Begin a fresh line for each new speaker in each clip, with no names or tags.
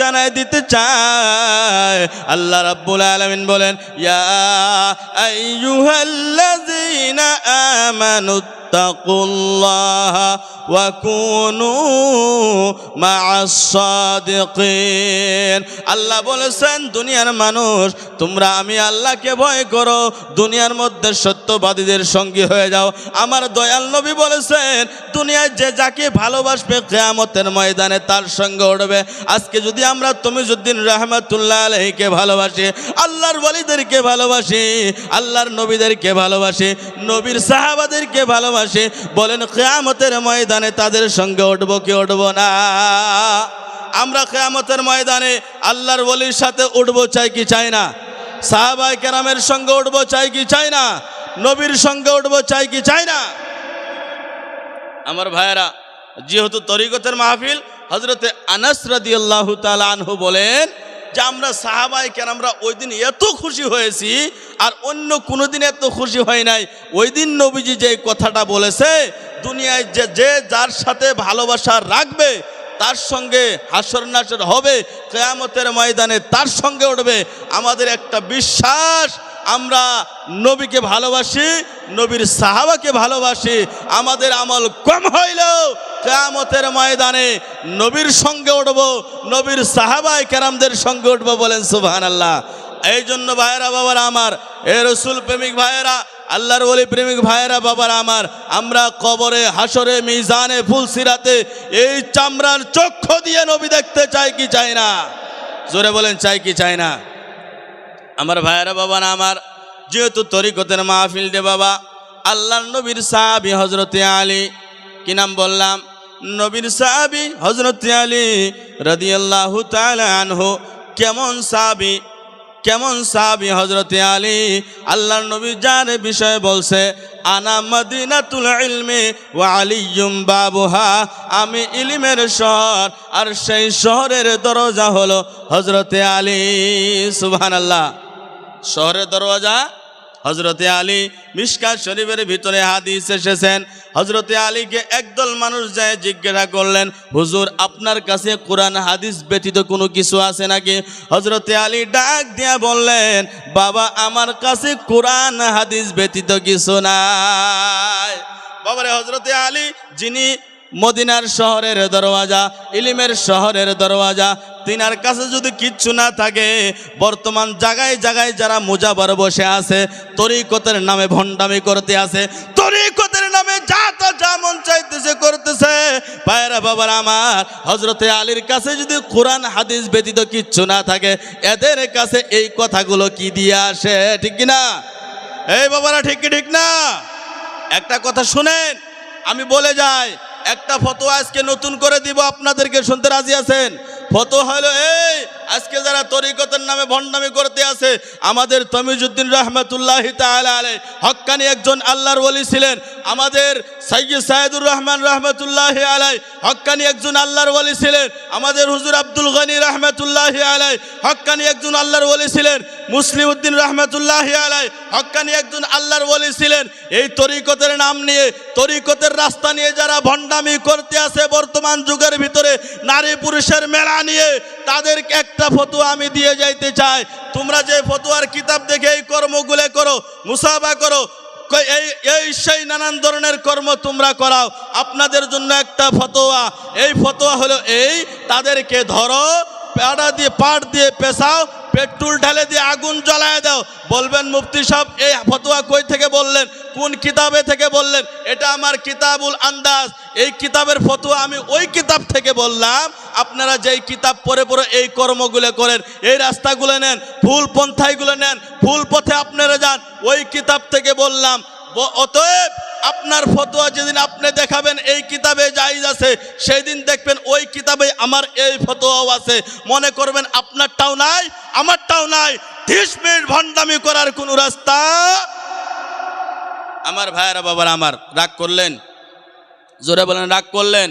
জানাই দিতে চায়। আল্লাহ রাব্বুল আলামিন বলেন ইয়া আইয়ুহাল্লাযীনা আমানু তাকুল্লাহা ওয়া কুনু মা'আস সাদিকিন আল্লাহ বলেছেন, দুনিয়ার মানুষ, তোমরা আমি আল্লাহকে ভয় করো, দুনিয়ার মধ্যে সত্যবাদীদের সঙ্গী হয়ে যাও। আমার দয়াল নবী বলেছেন, দুনিয়ায় যে যাকে ভালোবাসবে কেয়ামতের ময়দানে তার সঙ্গে উঠবে। আজকে যদি আমরা তমিজুদ্দিন রহমতুল্লাহ আলহীকে ভালোবাসি, আল্লাহর ওয়ালিদেরকে ভালোবাসি, আল্লাহর নবীদেরকে ভালোবাসি, নবীর সাহাবাদেরকে ভালোবাসি বলেন কেয়ামতের ময়দানে তাদের সঙ্গে উঠবো কি উঠবো না। আমরা কেয়ামতের ময়দানে আল্লাহর বলির সাথে উঠবো চাই কি চাই না? সাহাবাই কেরামের সঙ্গে উঠবো চাই কি চাই না? নবীর সঙ্গে উঠবো চাই কি চাই না? আমার ভাইয়েরা, যেহেতু তরিকতের মাহফিল হজরতে আনাস রাদি আল্লাহ আনহু বলেন যে আমরা সাহাবাই কেন আমরা ওই দিন এত খুশি হয়েছি, আর অন্য কোনো দিন এত খুশি হয় নাই। ওই দিন নবীজি যে কথাটা বলেছে, দুনিয়ায় যে যে যার সাথে ভালোবাসা রাখবে, তার সঙ্গে হাসর নাসর হবে, কেয়ামতের ময়দানে তার সঙ্গে উঠবে। আমাদের একটা বিশ্বাস আমরা নবীকে ভালোবাসি, নবীর সাহাবাকে ভালোবাসি, আমাদের আমল কম হইলেও কেয়ামতের ময়দানে নবীর সঙ্গে উঠব, নবীর সাহাবাই কেরামদের সঙ্গে উঠবো বলেন সুবহান আল্লাহ এই জন্য ভাইয়েরা, বাবার আমার, এ রসুল প্রেমিক ভাইয়েরা, আল্লাহর ওলি প্রেমিক ভাইয়েরা, বাবার আমার, আমরা কবরে হাসরে মিজানে, ফুলসিরাতে এই চামড়ার চক্ষু দিয়ে নবী দেখতে চাই কি চাই না? জোরে বলেন, চাই কি চাই না? আমার ভাইয়েরা বাবা না আমার। যেহেতু তরিকতের মাহফিল দে বাবা, আল্লাহর নবীর সাহাবি হজরতে আলী, কি নাম বললাম? নবীর সাহাবি হজরতে আলী রদিয়াল্লাহু তাআলা আনহু, কেমন সাহাবি? কেমন সাহাবি হজরতে আলী? আল্লাহর নবী যার বিষয়ে বলছে, আনা মদিনাতুল ইলমি ওয়া আলিয়ুম বাবুহা। আমি ইলিমের শহর আর সেই শহরের দরজা হলো হজরতে আলী, সুবহানাল্লাহ। শহরের দরওয়াজা হজরতে আলী মিশকাত শরীফের ভিতরে হাদিস এসেছেন। হজরতে আলীকে একদল মানুষ যায় জিজ্ঞাসা করলেন, হুজুর, আপনার কাছে কোরআন, হাদিস ব্যতীত কোনো কিছু আছে নাকি? হজরতে আলী ডাক দিয়া বললেন, বাবা, আমার কাছে কোরআন, হাদিস ব্যতীত কিছু নাই। বাবারে হজরতে আলী, যিনি মদিনার শহরের দরওয়াজা, ইলিমের শহরের দরওয়াজা, তিনার কাছে যদি কিচ্ছু না থাকে, বর্তমান জায়গায় জায়গায় যারা মুজাবার বসে আছে, তরিকতের নামে ভণ্ডামি করতে আছে, তরিকতের নামে যা তা যা মন চাইতেছে করতেছে। পায়রা বাবার আমার হজরতে আলীর কাছে যদি কোরআন, হাদিস ব্যতীত কিচ্ছু না থাকে, এদের কাছে এই কথাগুলো কি দিয়ে আসে, ঠিক কি না? এই বাবারা, ঠিক কি, ঠিক না? একটা কথা শুনেন, আমি বলে যাই একটা ফটো আজকে নতুন করে দিব আপনাদেরকে শুনতে রাজি আছেন? ফটো হলো এই আজকে যারা তরিকতের নামে ভণ্ডামি করতে আছে, আমাদের তমিজুদ্দিন রহমতুল্লাহ আলে হক্কানি একজন আল্লাহর ওলি ছিলেন। আমাদের সৈয়দ সাইদুর রহমান রহমতুল্লাহ আলাই হক্কানি একজন আল্লাহর ওলি ছিলেন। আমাদের হুজুর আব্দুল গনি রহমতুল্লাহ আলাই হক্কানি একজন আল্লাহর ওলি ছিলেন। মুসলিম উদ্দিন রহমতুল্লাহ আলাই হক্কানি একজন আল্লাহর ওলি ছিলেন। এই তরিকতের নাম নিয়ে, তরিকতের রাস্তা নিয়ে যারা ভণ্ডামি করতে আছে বর্তমান যুগের ভিতরে, নারী পুরুষের মেলা নিয়ে তাদেরকে একটা ফতুয়া আমি দিয়ে যাইতে চাই। তোমরা যে ফতুয়ার কিতাব দেখে এই কর্মগুলো করো, মুসাফা করো এই এই সেই নানান ধরনের কর্ম তোমরা করাও। আপনাদের জন্য একটা ফতোয়া। এই ফতোয়া হলো এই, তাদেরকে ধরো, পেড়া দিয়ে পাট দিয়ে পেশাও পেট্রোল ঢালে দিয়ে আগুন জ্বালায় দাও। বলবেন, মুফতি সাহেব, এই ফতোয়া কই থেকে বললেন? কোন কিতাবে থেকে বললেন? এটা আমার কিতাবুল আন্দাজ। এই কিতাবের ফতোয়া আমি ওই কিতাব থেকে বললাম। আপনারা যেই কিতাব পড়ে পড়ে এই কর্মগুলো করেন, এই রাস্তাগুলো নেন ভুল পন্থাইগুলো নেন, ফুল পথে আপনারা যান, ওই কিতাব থেকে বললাম অতএব আপনার ফতোয়া যেদিন আপনি দেখাবেন, এই কিতাবে জাইজ আছে সেই দিন দেখবেন ওই কিতাবে আমার এই ফতোয়াও আছে। মনে করবেন আপনারটাও নাই, আমারটাও নাই। ত্রিশ মিনিট ভণ্ডামি করার কোনো রাস্তা আমার ভাইয়েরা বাবার আমার, রাগ করলেন? জোরে বলেন, রাগ করলেন?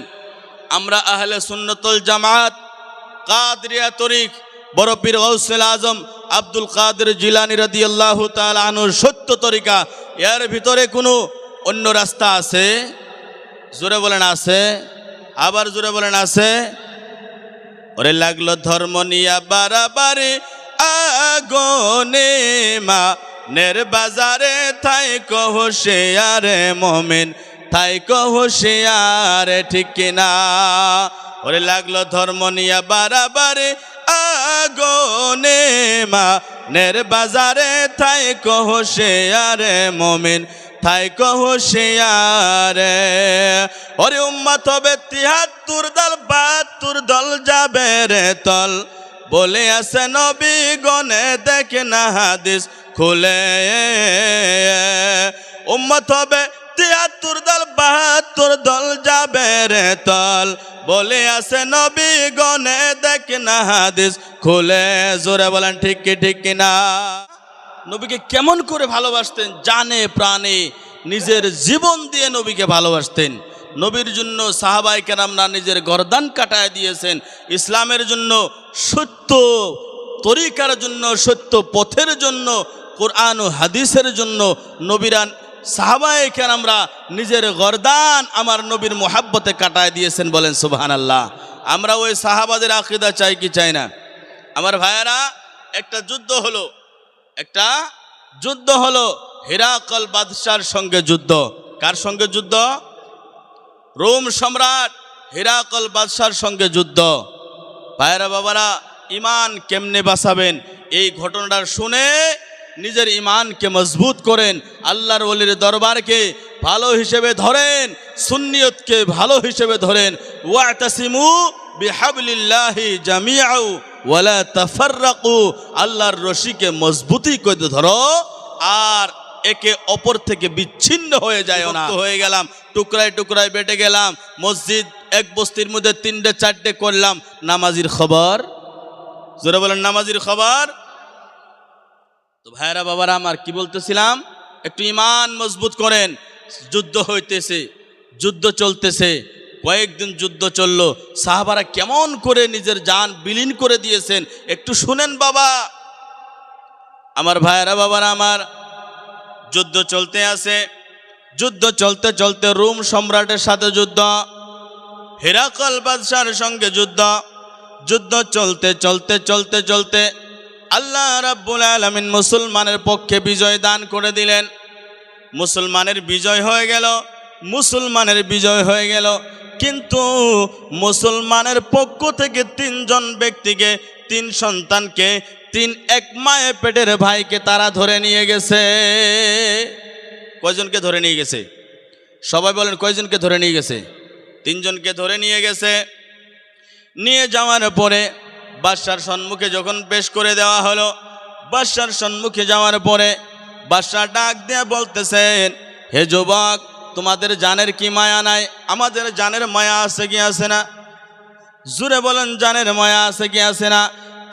আমরা আহলে সুন্নতুল জামাত কাদরিয়া তরিক বড় গৌসেল আজম আব্দুল কাদের জিলানি রদি আল্লাহ আনুর সত্য তরিকা। এর ভিতরে কোনো অন্য রাস্তা আছে? জোরে বলেন আছে। আবার জোরে বলেন আছে। ওরে লাগল ধর্ম নিয়া বারাবারে, আগনে মা নের বাজারে থাই কহ সে আরে মমিন থাই কহ সে আরে ঠিক কিনা। ওরে লাগল ধর্ম নিয়া বারাবারে আগনে মা নের বাজারে থাই কহ আরে মমিন থাই কহ সে আরে ওরে উম্মত হবে তিহাত্তর দল বাহাত্তর দল যাবে রে তল। বলে আছে নবী গনে, দেখে না হাদিস খুলে। উম্মত হবে তিয়াত্তর দল, বাহাত্তর দল যাবে রে তল। বলে আছে নবী গনে দেখে না হাদিস, খুলে জোরে বলেন, ঠিক কি ঠিক কি না? নবীকে কেমন করে ভালোবাসতেন? জানে, প্রাণে, নিজের জীবন দিয়ে নবীকে ভালোবাসতেন। নবীর জন্য সাহাবাই কেরামরা নিজের গরদান কাটায় দিয়েছেন। ইসলামের জন্য সত্য তরিকার জন্য, সত্য পথের জন্য, কোরআন ও হাদিসের জন্য নবীরান সাহাবাই কেরামরা নিজের গরদান আমার নবীর মোহাব্বতে কাটায় দিয়েছেন বলেন সুবাহান আল্লাহ আমরা ওই সাহাবাদের আকিদা চাই কি চাই না? আমার ভাইয়েরা, একটা যুদ্ধ হলো, একটা যুদ্ধ হলো হিরাকল বাদশার সঙ্গে যুদ্ধ। কার সঙ্গে যুদ্ধ? রোম সম্রাট হিরাকল বাদশার সঙ্গে যুদ্ধ। ভাইরা বাবারা ইমান কেমনে বাঁচাবেন? এই ঘটনাটা শুনে নিজের ইমানকে মজবুত করেন, আল্লাহর ওলির দরবারকে ভালো হিসেবে ধরেন, সুন্নিয়তকে ভালো হিসেবে ধরেন। ওয়াতাসিমু বিহাবলিল্লাহি জামিআউ ওয়ালা তাফাররাকু, আল্লাহর রশিকে মজবুতি করে ধরো, আর একে অপর থেকে বিচ্ছিন্ন হয়ে যায় না। হয়ে গেলাম, টুকরায় টুকরায় বেটে গেলাম, মসজিদ এক বস্তির মধ্যে তিনটে চারটে করলাম। নামাজির খবর? জোরে বলেন, নামাজির খবর? তো ভাইরা বাবারা, আমার কি বলতেছিলাম? একটু ইমান মজবুত করেন। যুদ্ধ হইতেছে, যুদ্ধ চলতেছে। কয়েকদিন যুদ্ধ চলল। সাহাবারা কেমন করে নিজের যান বিলীন করে দিয়েছেন? একটু শুনেন, বাবা। আমার ভাইয়েরা, বাবারা, আমার যুদ্ধ চলতে আছে। যুদ্ধ চলতে চলতে রোম সম্রাটের সাথে যুদ্ধ, হেরাকল বাদশার সঙ্গে যুদ্ধ। যুদ্ধ চলতে চলতে চলতে চলতে আল্লাহ রাব্বুল আলমিন মুসলমানের পক্ষে বিজয় দান করে দিলেন। মুসলমানের বিজয় হয়ে গেল, মুসলমানের বিজয় হয়ে গেল। কিন্তু মুসলমানের পক্ষ থেকে তিনজন ব্যক্তিকে, তিন সন্তানকে, তিন এক মায়ে পেটের ভাইকে তারা ধরে নিয়ে গেছে। কয়জনকে ধরে নিয়ে গেছে? সবাই বলেন কয়জনকে ধরে নিয়ে গেছে? তিনজনকে ধরে নিয়ে গেছে। নিয়ে যাওয়ার পরে বাদশার সম্মুখে যখন পেশ করে দেওয়া হলো, বাদশার সম্মুখে যাওয়ার পরে বাদশাহ ডাক দিয়ে বলতেছেন, হে যুবক, তোমাদের জানের কি মায়া নাই? আমাদের জানের মায়া আছে কি আছে না? জুড়ে বলেন, জানের মায়া আছে কি আছে না?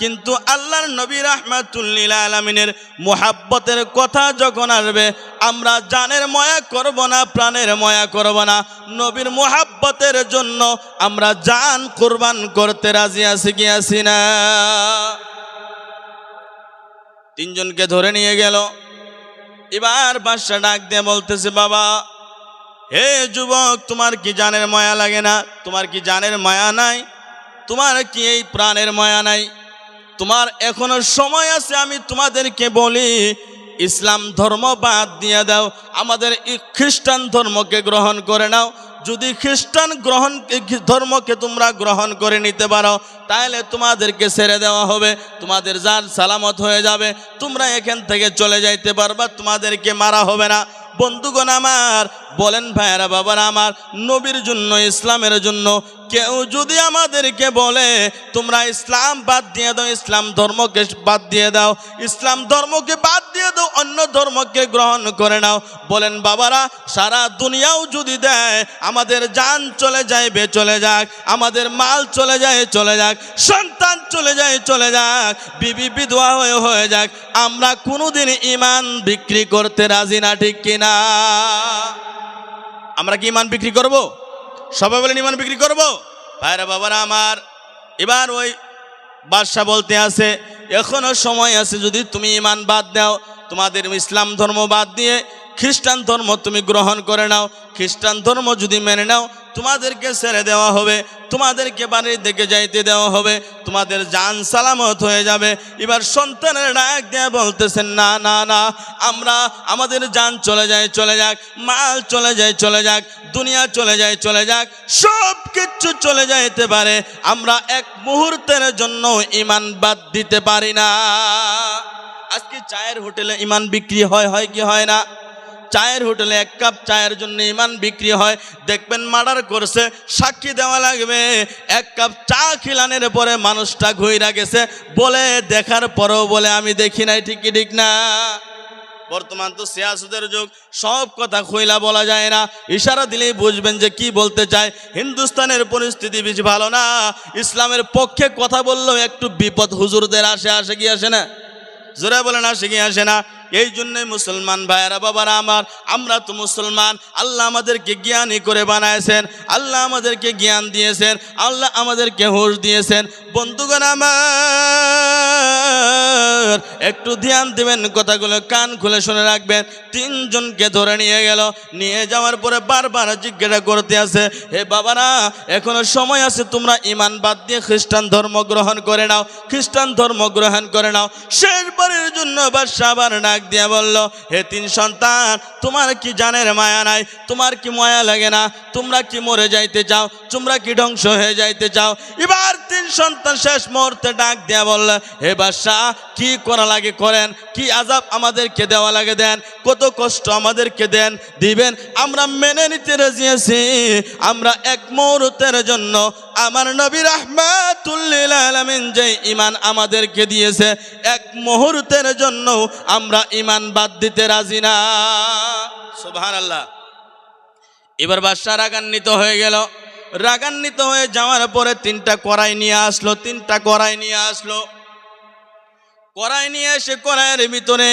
কিন্তু আল্লাহর নবী রাহমাতুল্লিল আলমিনের মোহাব্বতের কথা যখন আসবে, আমরা জানের ময়া করব না, প্রাণের ময়া করব না। নবীর মোহাব্বতের জন্য আমরা জান কোরবান করতে রাজি আছি কি আছি না? তিনজনকে ধরে নিয়ে গেল। এবার বাদশা ডাক দিয়ে বলতেছে, বাবা, হে যুবক, তোমার কি জানের মায়া লাগে না? তোমার কি জানের মায়া নাই? তোমার কি এই প্রাণের মায়া নাই? তোমার এখনও সময় আছে, আমি তোমাদেরকে বলি, ইসলাম ধর্ম বাদ দিয়ে দাও, আমাদের খ্রিস্টান ধর্মকে গ্রহণ করে নাও। যদি খ্রিস্টান গ্রহণ, ধর্মকে তোমরা গ্রহণ করে নিতে পারো, তাহলে তোমাদেরকে ছেড়ে দেওয়া হবে, তোমাদের যান সালামত হয়ে যাবে, তোমরা এখান থেকে চলে যাইতে পারবা, তোমাদেরকে মারা হবে না। বন্ধুগণ আমার, বলেন ভাইয়ারা বাবারা আমার, নবীর জন্য, ইসলামের জন্য, কেউ যদি আমাদেরকে বলে, তোমরা ইসলাম বাদ দিয়ে দাও, ইসলাম ধর্মকে বাদ দিয়ে দাও, ইসলাম ধর্মকে বাদ দিয়ে দাও, অন্য ধর্মকে গ্রহণ করে নাও। বলেন বাবারা, সারা দুনিয়াও যদি দেয়, আমাদের যান চলে যায়, বে চলে যাক, আমাদের মাল চলে যায়, চলে যাক, সন্তান চলে যায়, চলে যাক, বিবি বিধবা হয়ে হয়ে যাক, আমরা কোনোদিন ইমান বিক্রি করতে রাজি না, ঠিক কিনা? আমরা কি ইমান বিক্রি করব? সবাই বলেন, ইমান বিক্রি করব? ভাইরা, বাবারা আমার, এবার ওই বাদশাহ বলতে আছে, এখনও সময় আছে যদি তুমি ইমান বাদ দাও, তোমাদের ইসলাম ধর্ম বাদ দিয়ে খ্রিস্টান ধর্ম তুমি গ্রহণ করে নাও, খ্রিস্টান ধর্ম যদি মেনে নাও, তোমাদেরকে ছেড়ে দেওয়া হবে, তোমাদেরকে বাড়ির দিকে যাইতে দেওয়া হবে, তোমাদের জান সালামত হয়ে যাবে। এবার সন্তানের ডাক দিয়ে বলতেছেন, না না না, আমরা আমাদের যান চলে যায়, চলে যাক, মাল চলে যায়, চলে যাক, দুনিয়া চলে যায়, চলে যাক, সব কিছু চলে যাইতে পারে। আমরা এক মুহূর্তের জন্য ইমান বাদ দিতে পারি না। আজকে চায়ের হোটেলে ইমান বিক্রি হয় হয় কি হয় না? চায়ের হোটেলে এক কাপ চায়ের জন্য ইমান বিক্রি হয়। দেখবেন মার্ডার করছে, সাক্ষী দেওয়া লাগবে। এক কাপ চা খিলানের পরে মানুষটা ঘুইরা গেছে। বলে, দেখার পরেও বলে, আমি দেখি নাই, ঠিকই ঠিক না। বর্তমান তো সিয়াসতের যুগ, সব কথা খইলা বলা যায় না। ইশারা দিলেই বুঝবেন যে কি বলতে চায়। হিন্দুস্তানের পরিস্থিতি বেশি ভালো না। ইসলামের পক্ষে কথা বললেও একটু বিপদ হুজুরদের আসে আসে কি আসে না? জোরে বলে না কি আসে না। এই জন্যই মুসলমান ভাইয়েরা, বাবারা আমার, আমরা তো মুসলমান। আল্লাহ আমাদেরকে জ্ঞানী করে বানায়ছেন আল্লাহ আমাদেরকে জ্ঞান দিয়েছেন, আল্লাহ আমাদেরকে হোশ দিয়েছেন। বন্ধুগণ আমার একটু ধ্যান দিবেন, কথাগুলো কান খুলে শুনে রাখবেন। তিনজনকে ধরে নিয়ে গেল। নিয়ে যাওয়ার পরে বারবার জিজ্ঞাসা করতে আছে, হে বাবারা, এখনও সময় আছে, তোমরা ইমান বাদ দিয়ে খ্রিস্টান ধর্ম গ্রহণ করে নাও, খ্রিস্টান ধর্ম গ্রহণ করে নাও। শেষবারের জন্য বাদশাহ আবার ডাক দিয়ে বলল, হে তিন সন্তান, তোমার কি জানের মায়া নাই? তোমার কি মায়া লাগে না? তোমরা কি মরে যাইতে চাও? তোমরা কি ধ্বংস হয়ে যাইতে চাও? এবার তিন সন্তান শেষ মুহূর্তে ডাক দিয়া বলল, হে বাদশাহ, কি করা লাগে করেন? কি আজাব আমাদেরকে দেওয়া লাগে দেন? কত কষ্ট আমাদেরকে দেন? দিবেন? আমরা মেনে নিতে রাজি আছি। আমরা এক মুহূর্তের জন্য আমার নবীর রাহমাতুল্লিল আলামিন যে ইমান আমাদেরকে দিয়েছে, এক মুহূর্তের জন্য আমরা ইমান বাদ দিতে রাজি না। সুবহানাল্লাহ। এবার বাদশাহ রাগান্বিত হয়ে গেল। রাগান্বিত হয়ে যাওয়ার পরে তিনটা কড়াই নিয়ে আসলো, তিনটা কড়াই নিয়ে আসলো। কড়াই নিয়ে এসে কড়াইয়ের ভিতরে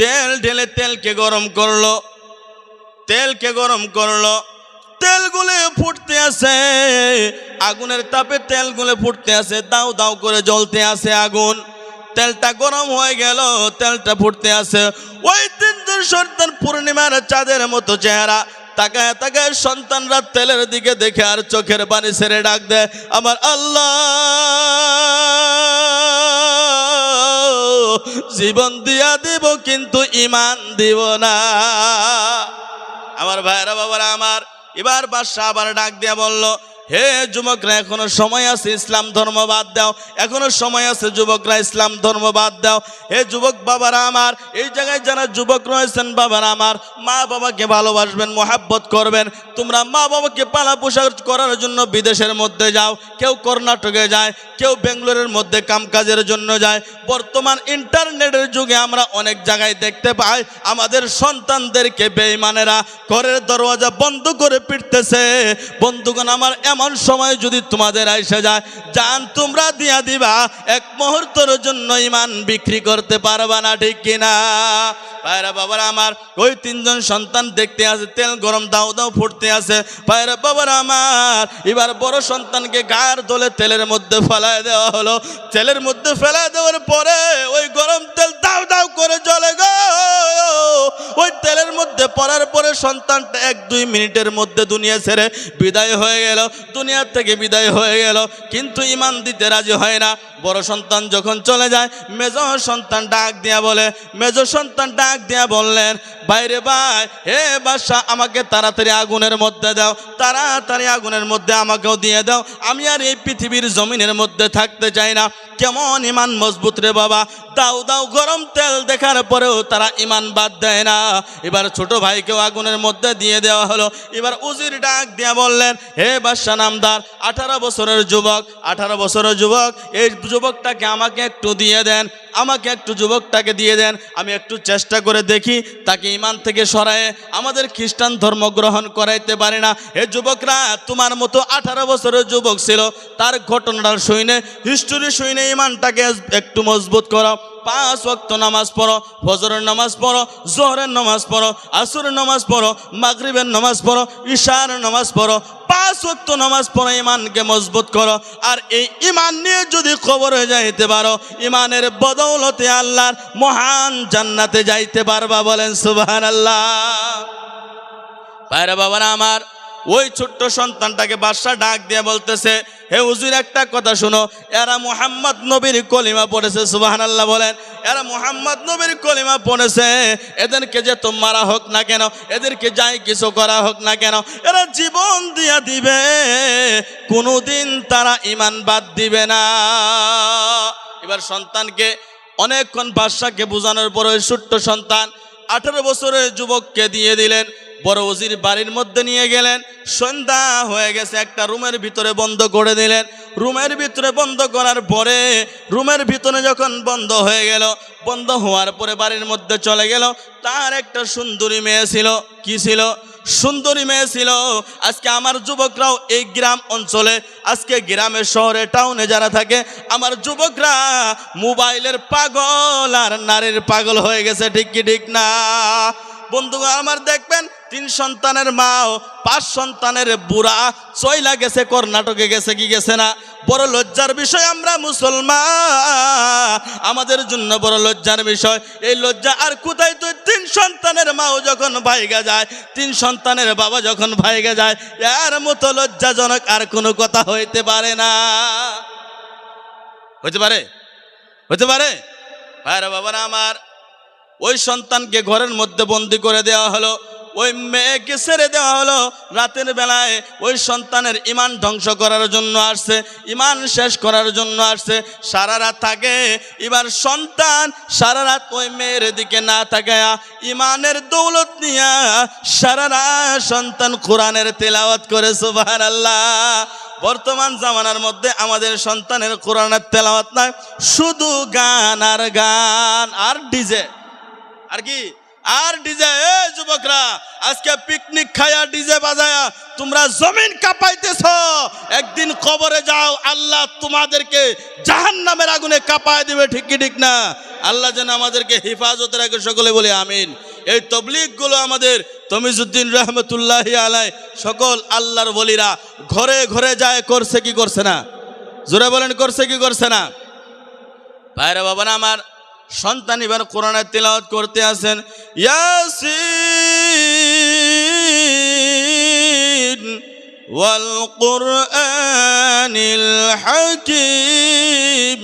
তেল ঢেলে তেলকে গরম করল। তেলকে গরম করল। তেলগুলো ফুটতে আছে। আগুনের তাপে তেলগুলো ফুটতে আছে। দাও দাও করে জ্বলতে আছে আগুন। তেলটা গরম হয়ে গেল, তেলটা ফুটতে আছে। ওই তিনজন সন্তান পূর্ণিমার চাঁদের মতো চেহারা। তাকায় তাকায় সন্তানরা তেলের দিকে দেখে আর চোখের পানি ছেড়ে ডাক দেয়, আমার আল্লাহ! জীবন দিয়া দেব, কিন্তু ইমান দিব না। আমার ভাইরা বাবারা, আমার এবার বাদশাহ আবার ডাক দিয়া বলল হে যুবকরা, এখনও সময় আছে, ইসলাম ধর্ম বাদ দাও। এখনও সময় আছে, যুবকরা, ইসলাম ধর্ম বাদ দাও। হে যুবক বাবারা আমার, এই জায়গায় যারা যুবক রয়েছেন বাবারা আমার, মা বাবাকে ভালোবাসবেন, মোহাব্বত করবেন। তোমরা মা বাবাকে পালা পোশাক করার জন্য বিদেশের মধ্যে যাও। কেউ কর্ণাটকে যায়, কেউ বেঙ্গলোরের মধ্যে কামকাজের জন্য যায়। বর্তমান ইন্টারনেটের যুগে আমরা অনেক জায়গায় দেখতে পাই, আমাদের সন্তানদেরকে বেইমানেরা ঘরের দরওয়াজা বন্ধ করে পিটতেছে। বন্ধুগণ, আমার এমন সময় যদি তোমাদের আইসা যায়, জান তোমরা দিয়া দিবা, এক মুহূর্তের জন্য ইমান বিক্রি করতে পারবা না, ঠিক কিনা? পায়রা বাবারা আমার, ওই তিনজন সন্তান দেখতে আছে, তেল গরম দাও দাও ফুটতে আছে। পায়রা বাবারা আমার, এবার বড় সন্তানকে গায়ের দোলে তেলের মধ্যে ফেলায় দেওয়া হলো। তেলের মধ্যে ফেলায় দেওয়ার পরে ওই গরম তেল দাও দাও করে জ্বলে গো। ওই তেলের মধ্যে পড়ার পরে সন্তানটা এক দুই মিনিটের মধ্যে দুনিয়া ছেড়ে বিদায় হয়ে গেল। দুনিয়ার থেকে বিদায় হয়ে গেল। কিন্তু ইমান দিতে রাজি হয় না। বড় সন্তান যখন চলে যায়, মেজ সন্তান ডাক দিয়া বলে, মেজ সন্তান ডাক দিয়া বললেন, বাইরে ভাই, হে বাদশা আমাকে তাড়াতাড়ি আগুনের মধ্যে দাও, তাড়াতাড়ি আগুনের মধ্যে আমাকেও দিয়ে দাও। আমি আর এই পৃথিবীর জমিনের মধ্যে থাকতে চাই না। কেমন ইমান মজবুত রে বাবা। দাও দাও, গরম তেল দেখার পরেও তারা ইমান বাদ দেয় না। এবার ছোট ভাইকেও আগুনের মধ্যে দিয়ে দেওয়া হলো। এবার উজির ডাক দিয়া বললেন, হে বাদশা নামদার আঠারো বছরের যুবক, আঠারো বছরের যুবক, এই যুবকটাকে আমাকে একটু দিয়ে দেন, আমাকে একটু যুবকটাকে দিয়ে দেন, আমি একটু চেষ্টা করে দেখি, তাকে ইমান থেকে সরায়ে আমাদের খ্রিস্টান ধর্ম গ্রহণ করাইতে পারি না। হে যুবকরা, তোমার মতো আঠারো বছরের যুবক ছিল, তার ঘটনাটা শুনে হিস্টোরি শুনে ইমানটাকে একটু মজবুত করো। পাঁচ ওয়াক্ত নামাজ পড়ো, ফজরের নামাজ পড়ো, জোহরের নামাজ পড়ো, আসরের নামাজ পড়ো, মাগরিবের নামাজ পড়ো, ঈশার নামাজ পড়ো, পাঁচ ওয়াক্ত নামাজ পড়ো ইমানকে মজবুত করো। আর এই ইমান নিয়ে যদি খবর হয়ে যাইতে পারো ইমানের বদৌলতে আল্লাহর মহান জান্নাতে যাইতে পারবা বলেন সুবহানাল্লাহ। আল্লাহ পায়রা বাবারা আমার ওই ছোট্ট সন্তানটাকে বাদশা ডাক দিয়ে বলতেছে, হে হুজুর, একটা কথা শুনো। এরা মোহাম্মদ নবীর কলিমা পড়েছে সুবাহান আল্লাহ বলেন। এরা মোহাম্মদ নবীর কলিমা পড়েছে। এদেরকে যে তো মারা হোক না কেন, এদেরকে যাই কিছু করা হোক না কেন, এরা জীবন দিয়া দিবে। কোনোদিন তারা ইমান বাদ দিবে না। এবার সন্তানকে, অনেকক্ষণ বাদশাকে বোঝানোর পর ওই ছোট্ট সন্তান আঠারো বছরের যুবককে দিয়ে দিলেন, বড় ওজির বাড়ির মধ্যে নিয়ে গেলেন, সন্ধ্যা হয়ে গেছে, একটা রুমের ভিতরে বন্ধ করে দিলেন। রুমের ভিতরে বন্ধ করার পরে, রুমের ভিতরে যখন বন্ধ হয়ে গেল, বন্ধ হওয়ার পরে বাড়ির মধ্যে চলে গেল, তার একটা সুন্দরী মেয়ে ছিল, কি ছিল? সুন্দরী মেয়ে ছিল। আজকে আমার যুবকরাও এই গ্রাম অঞ্চলে, আজকে গ্রামে শহরে, টাউনে যারা থাকে, আমার যুবকরা মোবাইলের পাগল আর নারীর পাগল হয়ে গেছে, ঠিক কি ঠিক না? বন্ধু আমার দেখবেন, তিন সন্তানের মাও পাঁচ সন্তানের বুড়া চইলা গেছে, কর্ণাটকে গেছে, কি গেছে না? বড় লজ্জার বিষয়, আমরা মুসলমান। আমাদের জন্য বড় লজ্জার বিষয়। এই লজ্জা আর কোথায়? তো তিন সন্তানের মাও যখন ভাইগা যায়, তিন সন্তানের বাবা যখন ভাইগা যায়, এর মতো লজ্জাজনক আর কোনো কথা হইতে পারে না। হইতে পারে? হইতে পারে? ভাইরা, বাবারা আমার ওই সন্তানকে ঘরের মধ্যে বন্দি করে দেওয়া হলো, ওই মেয়েকে ছেড়ে দেওয়া হলো। রাতের বেলায় ওই সন্তানের ইমান ধ্বংস করার জন্য আসছে ইমান শেষ করার জন্য আসছে। সারা রাত থাকে, এবার সন্তান সারা রাত ওই মেয়ের দিকে না তাকায়া ইমানের দৌলত নিয়া সারা রাত সন্তান কোরআনের তেলাওয়াত করে সুবাহ আল্লাহ বর্তমান জামানার মধ্যে আমাদের সন্তানের কোরআনের তেলাওয়াত নাই, শুধু গান আর গান আর ডিজে। আর কি? আর ডিজে এ যুবকরা, আজকে পিকনিক খায়া ডিজে বাজায়া তোমরা জমিন কাঁপাইতেছ। একদিন কবরে যাও, আল্লাহ তোমাদেরকে জাহান নামের আগুনে কাঁপায় দিবে, ঠিক কি, ঠিক না? আল্লাহ যেন আমাদেরকে হেফাজতে রাখে, সকলে বলে আমিন। এই তবলিগগুলো আমাদের তমিজুদ্দিন রহমতুল্লাহ আলাই সকল আল্লাহর বলিরা ঘরে ঘরে যায়, করছে কি, করছে না? জোরে বলেন, করছে কি, করছে না? ভাইরা বাবা না আমার সন্তান এবার কোরআনের তেলাওয়াত করতে আসেন ইয়াসিন ওয়াল কুরআনিল হাকিম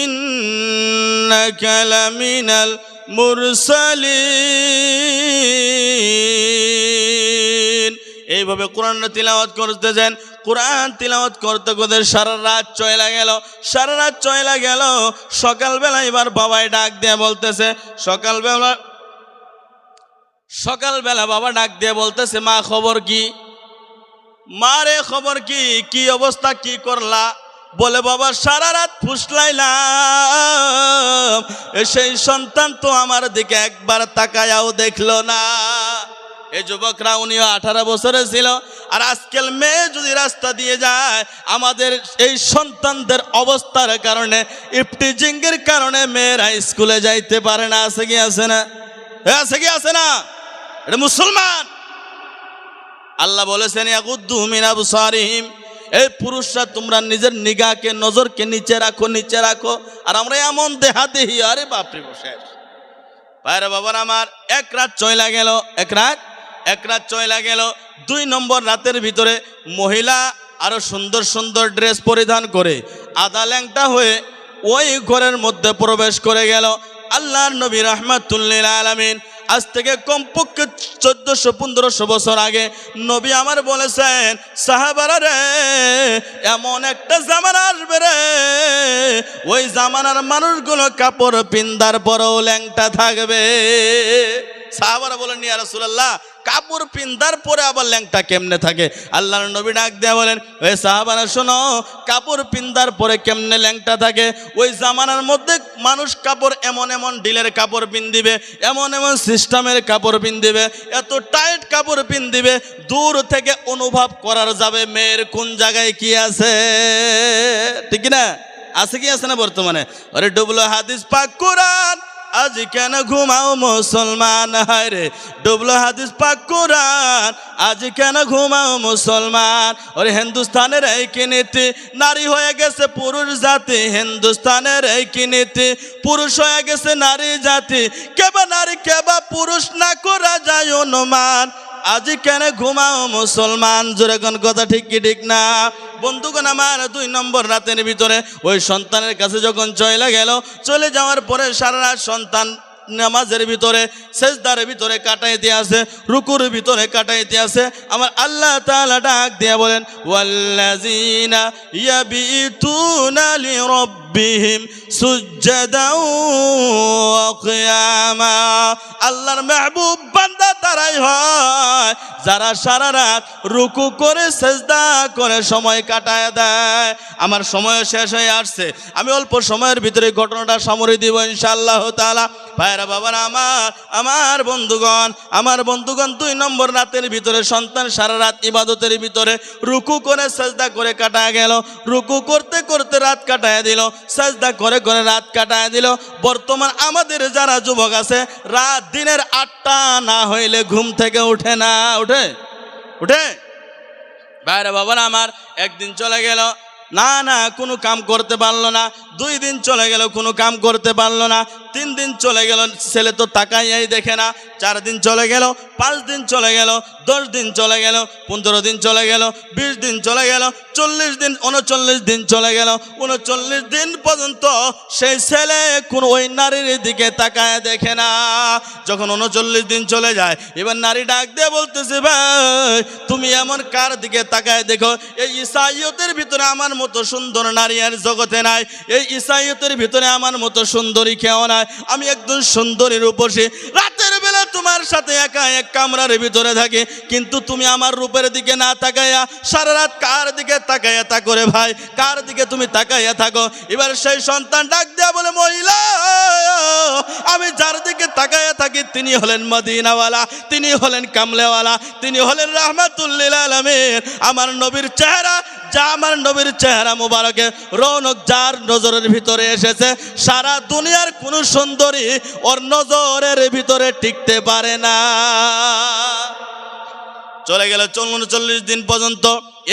ইন্নাকা লামিনাল মুরসালিন। এইভাবে কোরআন তিলাওয়াত করতেছেন। কোরআন তিলাওয়াত করতে করতে সারা রাত চয়লা গেল। সারা রাত চয়লা গেল। সকালবেলা এবার বাবাই ডাক দিয়ে বলতেছে, সকালবেলা সকালবেলা বাবা ডাক দিয়ে বলতেছে, মা, খবর কি? মারে খবর কি? কি অবস্থা? কি করলা? বলে বাবা, সারা রাত ফুসলাইলাম। সেই সন্তান তো আমার দিকে একবার তাকায়াও দেখল না। এই যুবকরা, উনিও আঠারো বছরে ছিল। আর আজকাল মেয়ে যদি রাস্তা দিয়ে যায়, আমাদের এই সন্তানদের অবস্থার কারণে, ইফটিজিংয়ের কারণে মেয়েরা স্কুলে যাইতে পারে না। আছে কি, আছে না? আছে কি, আছে না? এটা মুসলমান। আল্লাহ বলেছেন ইয়াকুদ্দু মিন আবসারিহিম। এই পুরুষরা, তোমরা নিজের নিগাকে, নজরকে নিচে রাখো নিচে রাখো। আর আমরা এমন দেহা দেহি আরে বাপরে বসে বাইরে বাবার, আমার এক রাত চয়লা গেল, এক রাত এক রাত চয়লা গেল, দুই নম্বর রাতের ভিতরে মহিলা আরও সুন্দর সুন্দর ড্রেস পরিধান করে আদা ল্যাংটা হয়ে ওই ঘরের মধ্যে প্রবেশ করে গেল। আল্লাহর নবী রহমাতুল্লিল আলমিন, আজ থেকে কমপক্ষে চোদ্দশো, পনেরোশো বছর আগে নবী আমার বলেছেন, সাহাবারা রে, এমন একটা জামানা আসবে রে। ওই জামানার মানুষগুলো কাপড় পিন্দার পরেও ল্যাংটা থাকবে। সাহাবারা বলেন নিয়া রাসূলুল্লাহ, কাপড় পিন্দার পরে আবার ল্যাংটা কেমনে থাকে? আল্লাহর নবী ডাক দেয়া বলেন ওই সাহাবারা, শোনো, কাপড় পিন্দার পরে কেমনে ল্যাংটা থাকে? ওই জামানার মধ্যে মানুষ কাপড় এমন এমন ডিলের কাপড় পিন্দিবে এমন এমন সিস্টেমের কাপড় পিন্দিবে এত টাইট কাপড় পিন্দিবে দূর থেকে অনুভব করার যাবে মেয়ের কোন জায়গায় কি আছে? ঠিক না? আছে কি আছে না বর্তমানে? আরে ডুবলো হাদিস পাক কোরআন। আজ কেন ঘুমাও মুসলমান? হায়রে ডুবলো হাদিস পাক কোরআন। আজ কেন ঘুমাও মুসলমান? ওরে হিন্দুস্তানের এই নীতি? নারী হয়ে গেছে পুরুষ জাতি। হিন্দুস্তানের এই নীতি? পুরুষ হয়ে গেছে নারী জাতি। কেবা নারী, কেবা পুরুষ, না করা যায় অনুমান। আজ কেন ঘুমাও মুসলমান? জোরে কোন কথা ঠিক কি ঠিক না? বন্ধুগণ, আমার দুই নম্বর রাতের ভিতরে ওই সন্তানের কাছে যখন চলে গেল, চলে যাওয়ার পরে সারা রাত সন্তান নামাজের ভিতরে, সেজদার ভিতরে কাটাইতে আছে রুকুর ভিতরে কাটাইতে আছে আমার আল্লাহ তাআলা ডাক দিয়ে বলেন, ওয়াল্লাযিনা আল্লাহর মাহবুব বান্দা তারাই হয়, যারা সারা রাত রুকু করে, সেজদা করে সময় কাটায় দেয়। আমার সময় শেষ হয়ে আসছে, আমি অল্প সময়ের ভিতরে ঘটনাটা সামরে দিব ইনশাআল্লাহ তাআলা। ভাইরা বাবার, আমার আমার বন্ধুগণ আমার বন্ধুগণ দুই নম্বর রাতের ভিতরে, সন্তান সারা রাত ইবাদতের ভিতরে রুকু করে সাজদা করে কাটায় গেল। রুকু করতে করতে রাত কাটায় দিল, সাজদা করে করে রাত কাটায় দিল। বর্তমান আমাদের যারা যুবক আছে, রাত দিনের আটটা না হইলে ঘুম থেকে উঠে না, উঠে? উঠে? বাইরে বাবার, আমার, একদিন চলে গেল। না না, কোনো কাম করতে পারল না। দুই দিন চলে গেল, কোনো কাম করতে পারল না। তিন দিন চলে গেল, ছেলে তো তাকাইয়াই দেখে না। চার দিন চলে গেল, পাঁচ দিন চলে গেল, দশ দিন চলে গেল, পনেরো দিন চলে গেল, বিশ দিন চলে গেল, চল্লিশ দিন, উনচল্লিশ দিন চলে গেল। উনচল্লিশ দিন পর্যন্ত সেই ছেলে কোনো ওই নারীর দিকে তাকায় দেখে না। যখন উনচল্লিশ দিন চলে যায়, এবার নারী ডাক দিয়ে বলতেছে, ভাই, তুমি এমন কার দিকে তাকায় দেখো? এই ইসাইয়তের ভিতরে আমার মতো সুন্দর নারী আর জগতে নাই। এই ইসাইয়তের ভিতরে আমার মতো সুন্দরী কেউ নাই। আমি একজন সুন্দরীর উপসী। রাতের বেলা তোমার সাথে একা এক কামরার ভিতরে থাকে, কিন্তু তুমি আমার রূপের দিকে না তাকাইয়া সারা রাত কার দিকে তাকাইয়া তা করে ভাই? কার দিকে তুমি তাকাইয়া থাকো? এবার সেই সন্তান ডাক দেয়া বলে, মহিলা, আমি যার দিকে তাকাইয়া থাকি, তিনি হলেন মদিনাওয়ালা, তিনি হলেন কামলেওয়ালা, তিনি হলেন রাহমাতুল্লিল আলমের আমার নবীর চেহারা, যা আমার নবীর চেহারা মুবারকে, রৌনক যার নজরের ভিতরে এসেছে, সারা দুনিয়ার কোনো সুন্দরী ওর নজরের ভিতরে টিকতে পারে না। চলে গেল চল্লিশ দিন পর্যন্ত।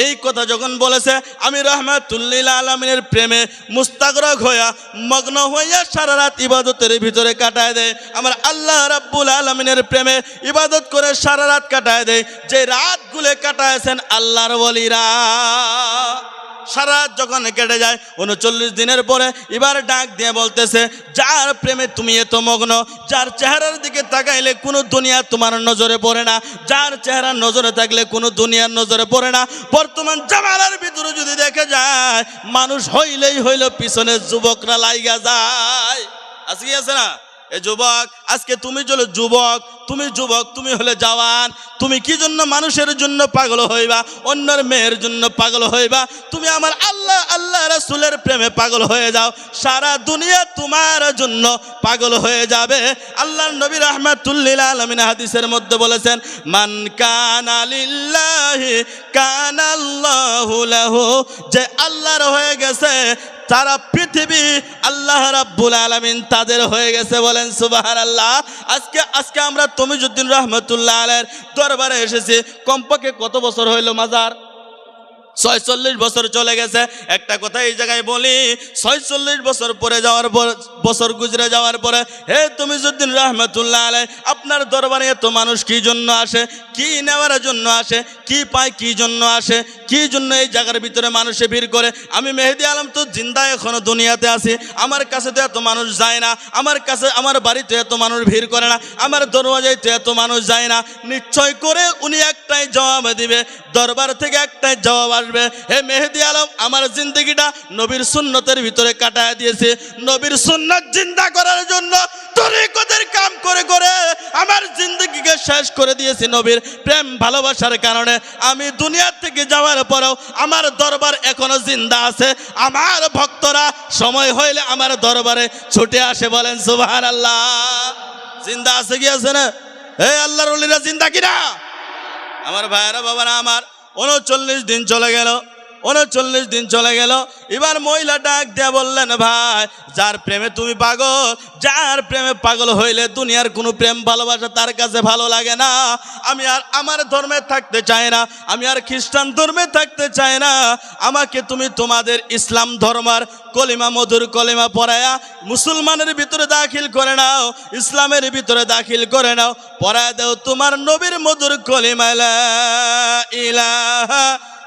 এই কথা যখন বলেছে, আমি রহমাতুল্লিল আলমিনের প্রেমে মুস্তাগরক হইয়া মগ্ন হইয়া সারা রাত ইবাদতের ভিতরে কাটায় দেয়। আমার আল্লাহ রাব্বুল আলমিনের প্রেমে ইবাদত করে সারা রাত কাটায় দেয়। যে রাতগুলো কাটায়ছেন আল্লাহর বলিরা সারা যখন কেটে যায়, উনচল্লিশ দিনের পরে এবার ডাক দিয়ে বলতেছে, যার প্রেমে তুমি এত মগ্ন, যার চেহারার দিকে তাকাইলে কোনো দুনিয়া তোমার নজরে পড়ে না, যার চেহারা নজরে থাকলে কোনো দুনিয়ার নজরে পড়ে না, বর্তমান জামালার ভিতরে যদি দেখে যায়, মানুষ হইলেই হইল পিছনে যুবকরা লাইগা যায়। আজকে আছে না? এ যুবক, আজকে তুমি চলো যুবক, তুমি যুবক, তুমি হলে জওয়ান, তুমি কি জন্য মানুষের জন্য পাগল হইবা? অন্যের মেয়ের জন্য পাগল হইবা? তুমি আমার আল্লাহ আল্লাহ রাসূলের প্রেমে পাগল হয়ে যাও। সারা দুনিয়া তোমার জন্য পাগল হয়ে যাবে। আল্লাহর নবী রাহমাতুল্লিল আলামিন হাদিসের মধ্যে বলেছেন, মান কানা লিল্লাহি, কানাল্লাহু লাহু। যে আল্লাহর হয়ে গেছে তারা পৃথিবী আল্লাহ রাব্বুল আলামিন তাদের হয়ে গেছে বলেন সুবহানাল্লাহ। আজকে আজকে আমরা তমিজুদ্দিন রহমতুল্লাহ আলের দরবারে এসেছি। কমপক্ষে কত বছর হলো মাজার? ছয়চল্লিশ বছর চলে গেছে। একটা কথা এই জায়গায় বলি, ছয়চল্লিশ বছর পরে যাওয়ার পর, বছর গুজরে যাওয়ার পরে, হে তুমি যুদ্দিন রহমতুল্লাহ আলাই আপনার দরবারে এত মানুষ কি জন্য আসে? কি নেওয়ার জন্য আসে? কি পায় কি জন্য আসে? কি জন্য এই জায়গার ভিতরে মানুষে ভিড় করে? আমি মেহেদি আলম তো জিন্দা এখনও দুনিয়াতে আছি। আমার কাছে তো এত মানুষ যায় না। আমার কাছে, আমার বাড়িতে এত মানুষ ভিড় করে না। আমার দরওয়াজায় তো এত মানুষ যায় না। নিশ্চয় করে উনি একটাই জবাব দিবে। দরবার থেকে একটাই জবাব আসবে। হে মেহেদি আলম, আমার জিন্দগিটা নবীর সুন্নতের ভিতরে কাটায় দিয়েছে। নবীর সুন্নত জিন্দা করার জন্য তরিকতের কাম করে করে আমার জিন্দগিকে শেষ করে দিয়েছি নবীর প্রেম ভালোবাসার কারণে। আমি দুনিয়ার থেকে যাওয়ার পরেও আমার দরবার এখনও জিন্দা আছে। আমার ভক্তরা সময় হইলে আমার দরবারে ছুটে আসে বলেন সুবাহান আল্লাহ জিন্দা আছে কি আছে না? হে আল্লাহর জিন্দা কিনা? আমার ভাইয়েরা, বাবারা, আমার উনচল্লিশ দিন চলে গেল। উনচল্লিশ দিন চলে গেল। এবার মহিলা ডাক দেয়া বললেন, ভাই, যার প্রেমে তুমি পাগল, যার প্রেমে পাগল হইলে দুনিয়ার কোনো প্রেম, ভালোবাসা তার কাছে ভালো লাগে না। আমি আর আমার ধর্মে থাকতে চাই না, আমি আর খ্রিস্টান ধর্মে থাকতে চাই না। আমাকে তুমি তোমাদের ইসলাম ধর্মার কলিমা, মধুর কলিমা পড়ায়া মুসলমানের ভিতরে দাখিল করে নাও, ইসলামের ভিতরে দাখিল করে নাও, পড়ায় দেও তোমার নবীর মধুর কলিমা ইলাহা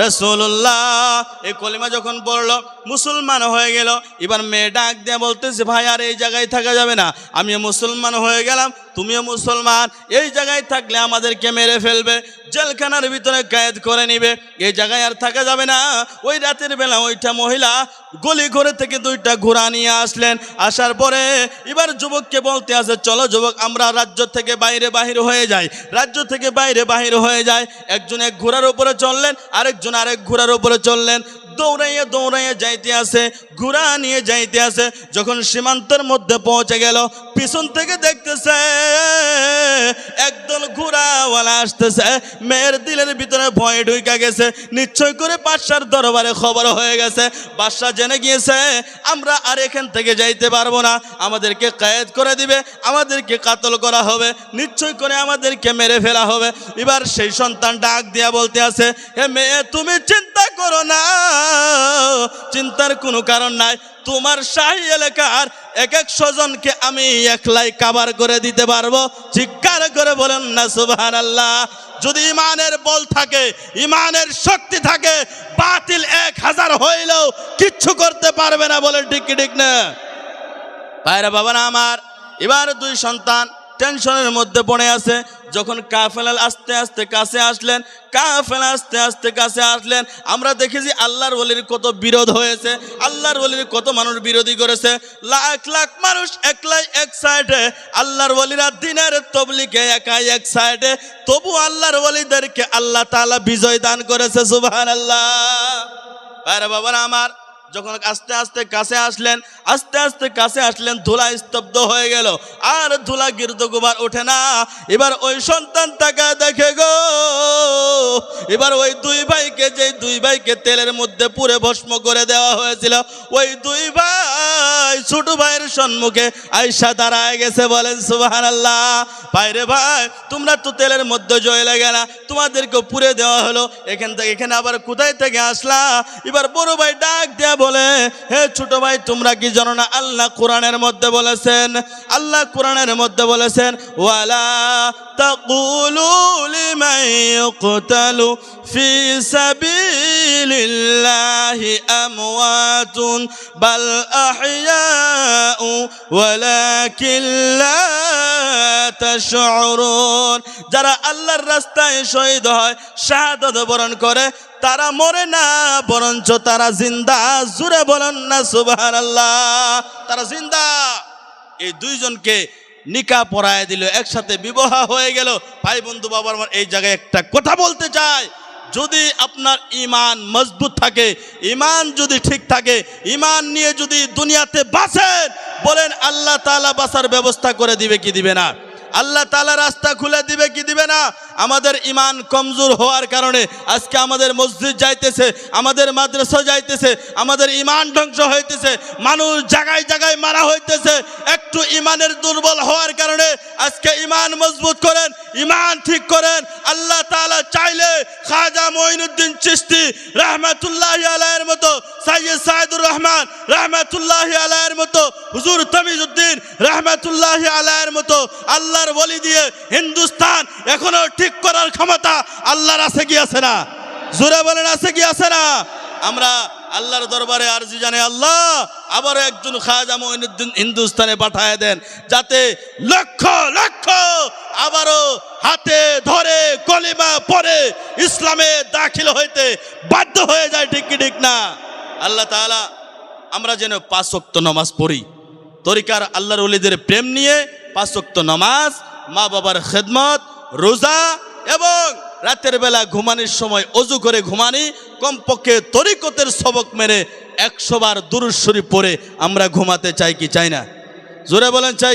রাসূলুল্লাহ এই কলিমা যখন পড়ল, মুসলমান হয়ে গেল। এবার মেয়ে ডাক দিয়ে বলতেছে, ভাই, আর এই জায়গায় থাকা যাবে না। আমিও মুসলমান হয়ে গেলাম, তুমিও মুসলমান। এই জায়গায় থাকলে আমাদেরকে মেরে ফেলবে, জেলখানার ভিতরে কয়েদ করে নিবে। এই জায়গায় আর থাকা যাবে না। ওই রাতের বেলা ওইটা মহিলা গলি ঘরে থেকে দুইটা ঘোড়া নিয়ে আসলেন। আসার পরে এবার যুবককে বলতে আসে চলো যুবক, আমরা রাজ্য থেকে বাইরে বাহির হয়ে যাই। রাজ্য থেকে বাইরে বাহির হয়ে যায়, একজন এক ঘোড়ার উপরে চললেন আরেকজন আরেক ঘোড়ার উপরে চললেন দৌড়াইয়া দৌড়াইয়া যাইতে আছে ঘোড়া নিয়ে যাইতে আছে যখন সীমান্তের মধ্যে পৌঁছে গেল, পিছন থেকে দেখতেছে, একদল ঘোড়াওয়ালা আসতেছে, মেয়ের দিলের ভিতরে ভয় ঢুকা গেছে, নিশ্চয় করে বাদশার দরবারে খবর হয়ে গেছে, বাদশাহ জেনে গিয়েছে, আমরা আর এখান থেকে যাইতে পারব না, আমাদেরকে কায়েদ করে দিবে, আমাদেরকে কাতল করা হবে, নিশ্চয় করে আমাদেরকে মেরে ফেলা হবে। এবার সেই সন্তান ডাক দিয়া বলতে আছে হে মেয়ে, তুমি চিন্তা করো না চিন্তার কোনো কারণ নাই। তোমার শাহী এলাকার এক এক স্বজনকে আমি একলাই কাবার করে দিতে পারব। চিৎকার করে বলেন না সুবহান আল্লাহ যদি ইমানের বল থাকে, ইমানের শক্তি থাকে, বাতিল এক হাজার হইলেও কিচ্ছু করতে পারবে না বলে ঠিক ঠিক না। পায়রা বাবা না আমার, এবার দুই সন্তান টেনশনের মধ্যে পড়ে আছে। যখন কাফেলাল আস্তে আস্তে কাছে আসলেন, কাফেলা আস্তে আস্তে কাছে আসলেন, আমরা দেখেছি আল্লাহর ওলির কত বিরোধ হয়েছে, আল্লাহর ওলির কত মানুষ বিরোধী করেছে। লাখ লাখ মানুষ একলাই এক সাইডে, আল্লাহর ওলিরা দিনের তবলিকে একাই এক সাইডে। তবু আল্লাহর ওলিদেরকে আল্লাহ তালা বিজয় দান করেছে, সুবহানাল্লাহ। আরে বাবারা আমার যখন আস্তে আস্তে কাছে আসলেন, আস্তে আস্তে কাছে আসলেন, ধুলা স্তব্ধ হয়ে গেল। আর ধুলা গির্দ গোবার ওঠে না। এবার ওই সন্তান তাকা দেখে গো। এবার ওই দুই ভাইকে যে দুই ভাইকে তেলের মধ্যে পুরে ভস্ম করে দেওয়া হয়েছিল, ওই দুই ভাই ছোট ভাইয়ের সম্মুখে আয়সা দাঁড়ায় গেছে, বলেন সুবাহান আল্লাহ ভাইরে ভাই, তোমরা তো তেলের মধ্যে জয়ে গেলা। তোমাদেরকে পুরে দেওয়া হলো। এখান থেকে, এখানে আবার কোথায় থেকে আসলা? এবার বড় ভাই ডাক দেয়া বলে, হে ছোট ভাই, তোমরা কি জানো না আল্লাহ কোরআনের মধ্যে বলেছেন, আল্লাহ কোরআনের মধ্যে বলেছেন, ওয়ালা তাকুলু ফি সাবিলিল্লাহি আমওয়াতুন, বাল ওয়ালাকিন যারা আল্লাহর রাস্তায় শহীদ হয়, শাহাদাত বরণ করে, তারা মরে না, বরঞ্চ তারা জিন্দা জুড়ে বলেন না সুবাহান আল্লাহ তারা জিন্দা। এই দুইজনকে নিকা পরায় দিল, একসাথে বিবাহ হয়ে গেল। ভাই বন্ধু বাবার এই জায়গায় একটা কথা বলতে চাই। যদি আপনার ইমান মজবুত থাকে ইমান যদি ঠিক থাকে ইমান নিয়ে যদি দুনিয়াতে বাঁচেন, বলেন আল্লাহ তালা বাঁচার ব্যবস্থা করে দিবে কি দিবে না? আল্লাহ তালা রাস্তা খুলে দিবে কি দিবে না? আমাদের ইমান কমজোর হওয়ার কারণে আজকে আমাদের মসজিদ যাইতেছে, আমাদের মাদ্রাসা যাইতেছে, আমাদের ইমান ধ্বংস হইতেছে, মানুষ জায়গায় জায়গায় মারা হইতেছে, একটু ইমানের দুর্বল হওয়ার কারণে আজকে ইমান মজবুত করেন ইমান ঠিক করেন, আল্লাহ তালা চাইলে খাজা মঈনুদ্দিন চিস্তি রহমাতুল্লাহ আলাইয়ের মতো সাইয়দ সাইদুর রহমান রহমাতুল্লাহ আলাইয়ের মতো, হুজুর তামিজউদ্দিন রহমাতুল্লাহ আলাইয়ের মতো, আল্লাহর বলি দিয়ে হিন্দুস্তান এখনও ঠিক করার ক্ষমতা আল্লাহর আছে কি আছে না। জোরে বলেন, আছে কি, আছে না? আমরা আল্লাহর দরবারে আরজি জানে আল্লাহ, আবারও একজন খাজা মঈনুদ্দিন হিন্দুস্তানে পাঠায় দেন, যাতে লক্ষ লক্ষ আবারও হাতে ধরে কলিমা পরে ইসলামে দাখিল হইতে বাধ্য হয়ে যায়, ঠিক কি, ঠিক না? আল্লাহ তাআলা, আমরা যেন পাঁচ ওয়াক্ত নামাজ পড়ি। তরিকার আল্লাহর ওলিদের প্রেম নিয়ে পাঁচ ওয়াক্ত নামাজ মা বাবার খেদমত, রোজা এবং রাতের বেলা ঘুমানির সময় অজু করে ঘুমানি, কমপক্ষে তরিকতের সবক মেরে একশোবার দুরুশ্বরী পরে আমরা ঘুমাতে চাই কি চাই না? জোরে বলেন, চাই